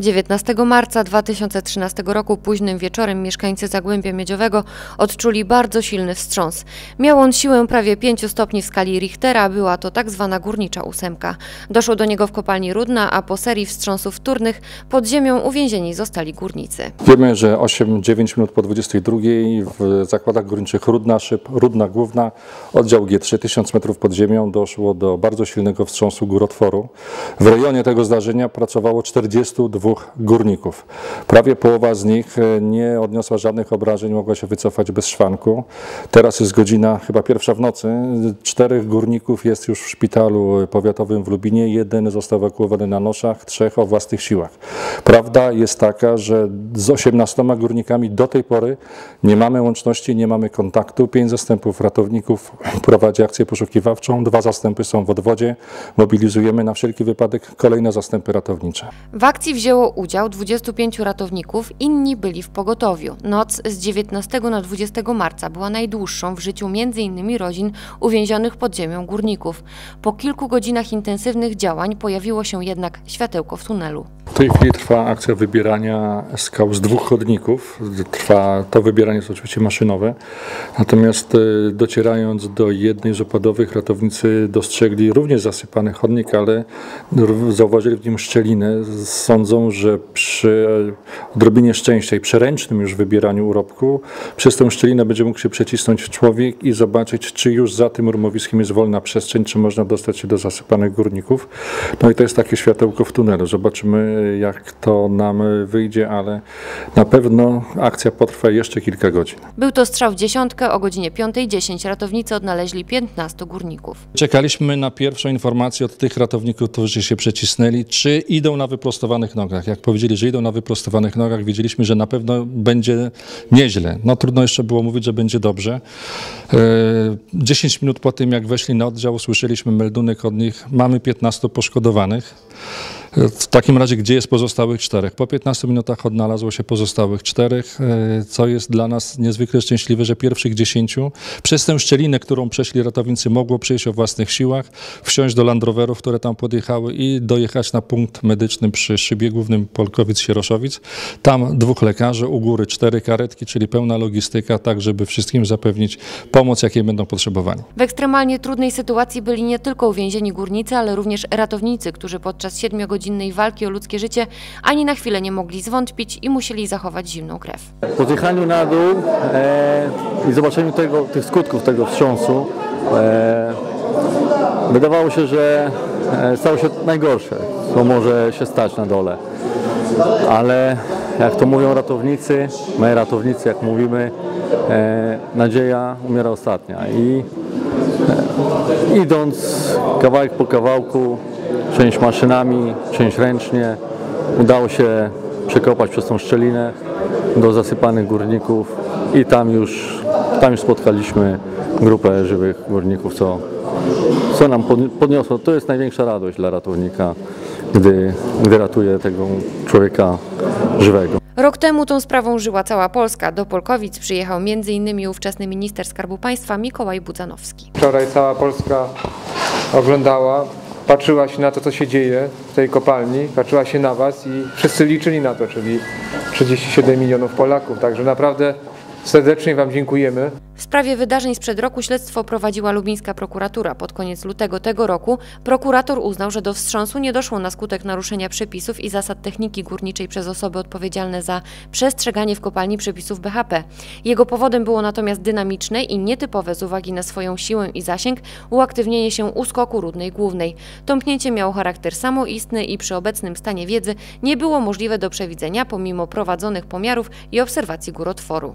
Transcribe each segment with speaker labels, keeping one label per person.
Speaker 1: 19 marca 2013 roku późnym wieczorem mieszkańcy Zagłębia Miedziowego odczuli bardzo silny wstrząs. Miał on siłę prawie 5 stopni w skali Richtera, była to tak zwana górnicza ósemka. Doszło do niego w kopalni Rudna, a po serii wstrząsów wtórnych pod ziemią uwięzieni zostali górnicy.
Speaker 2: Wiemy, że 8-9 minut po 22 w zakładach górniczych Rudna, Szyb, Rudna Główna, oddział G3, 1000 metrów pod ziemią, doszło do bardzo silnego wstrząsu górotworu. W rejonie tego zdarzenia pracowało 42 górników. Prawie połowa z nich e, nie odniosła żadnych obrażeń, mogła się wycofać bez szwanku. Teraz jest godzina chyba pierwsza w nocy. Czterech górników jest już w szpitalu powiatowym w Lubinie. Jeden został ewakuowany na noszach, trzech o własnych siłach. Prawda jest taka, że z 18 górnikami do tej pory nie mamy łączności, nie mamy kontaktu. Pięć zastępów ratowników prowadzi akcję poszukiwawczą, dwa zastępy są w odwodzie. Mobilizujemy na wszelki wypadek kolejne zastępy ratownicze.
Speaker 1: W akcji wzięło udział 25 ratowników, inni byli w pogotowiu. Noc z 19 na 20 marca była najdłuższą w życiu m.in. rodzin uwięzionych pod ziemią górników. Po kilku godzinach intensywnych działań pojawiło się jednak światełko w tunelu.
Speaker 2: Tej chwili trwa akcja wybierania skał z dwóch chodników. Trwa, to wybieranie jest oczywiście maszynowe. Natomiast e, docierając do jednej z opadowych, ratownicy dostrzegli również zasypany chodnik, ale zauważyli w nim szczelinę. Sądzą, że przy odrobinie szczęścia i przeręcznym już wybieraniu urobku, przez tę szczelinę będzie mógł się przecisnąć człowiek i zobaczyć, czy już za tym urmowiskiem jest wolna przestrzeń, czy można dostać się do zasypanych górników. No i to jest takie światełko w tunelu. Zobaczymy, jak to nam wyjdzie, ale na pewno akcja potrwa jeszcze kilka godzin.
Speaker 1: Był to strzał w dziesiątkę, o godzinie 5.10 ratownicy odnaleźli 15 górników.
Speaker 2: Czekaliśmy na pierwszą informację od tych ratowników, którzy się przecisnęli, czy idą na wyprostowanych nogach. Jak powiedzieli, że idą na wyprostowanych nogach, wiedzieliśmy, że na pewno będzie nieźle. No trudno jeszcze było mówić, że będzie dobrze. E, 10 minut po tym, jak weszli na oddział, usłyszeliśmy meldunek od nich, mamy 15 poszkodowanych. W takim razie, gdzie jest pozostałych czterech? Po 15 minutach odnalazło się pozostałych czterech, e, co jest dla nas niezwykle szczęśliwe, że pierwszych dziesięciu przez tę szczelinę, którą przeszli ratownicy, mogło przejść o własnych siłach, wsiąść do Land Roverów, które tam podjechały i dojechać na punkt medyczny przy szybie głównym Polkowic-Sieroszowic. Tam dwóch lekarzy, u góry cztery karetki, czyli pełna logistyka, tak żeby wszystkim zapewnić pomoc, jakiej będą potrzebowani.
Speaker 1: W ekstremalnie trudnej sytuacji byli nie tylko uwięzieni górnicy, ale również ratownicy, którzy podczas siedmiogodzinnej walki o ludzkie życie ani na chwilę nie mogli zwątpić i musieli zachować zimną krew.
Speaker 3: Po zjechaniu na dół e, i zobaczeniu tego, tych skutków tego wstrząsu e, wydawało się, że e, stało się najgorsze, co może się stać na dole. Ale jak to mówią ratownicy, my ratownicy jak mówimy, e, nadzieja umiera ostatnia. I e, idąc kawałek po kawałku, część maszynami, część ręcznie, udało się przekopać przez tą szczelinę do zasypanych górników i tam już, tam już spotkaliśmy grupę żywych górników, co, co nam podni- podniosło. To jest największa radość dla ratownika, gdy, gdy ratuje tego człowieka żywego.
Speaker 1: Rok temu tą sprawą żyła cała Polska. Do Polkowic przyjechał m.in. ówczesny minister Skarbu Państwa Mikołaj Budzanowski.
Speaker 4: Wczoraj cała Polska oglądała, patrzyła się na to, co się dzieje w tej kopalni, patrzyła się na Was i wszyscy liczyli na to, czyli 37 milionów Polaków. Także naprawdę serdecznie Wam dziękujemy.
Speaker 1: W sprawie wydarzeń sprzed roku śledztwo prowadziła lubińska prokuratura. Pod koniec lutego tego roku prokurator uznał, że do wstrząsu nie doszło na skutek naruszenia przepisów i zasad techniki górniczej przez osoby odpowiedzialne za przestrzeganie w kopalni przepisów BHP. Jego powodem było natomiast dynamiczne i nietypowe z uwagi na swoją siłę i zasięg uaktywnienie się uskoku Rudnej Głównej. Tąpnięcie miało charakter samoistny i przy obecnym stanie wiedzy nie było możliwe do przewidzenia pomimo prowadzonych pomiarów i obserwacji górotworu.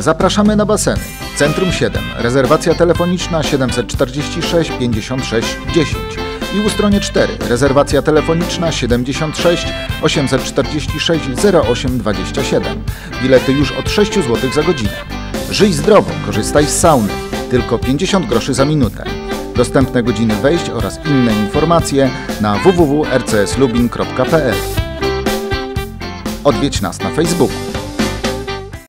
Speaker 5: Zapraszamy na baseny. Centrum 7. Rezerwacja telefoniczna 746 56 10. i u stronie 4 rezerwacja telefoniczna 76 846 0827. Bilety już od 6 zł za godzinę. Żyj zdrowo, korzystaj z sauny. Tylko 50 groszy za minutę. Dostępne godziny wejść oraz inne informacje na www.rcslubin.pl Odwiedź nas na Facebooku.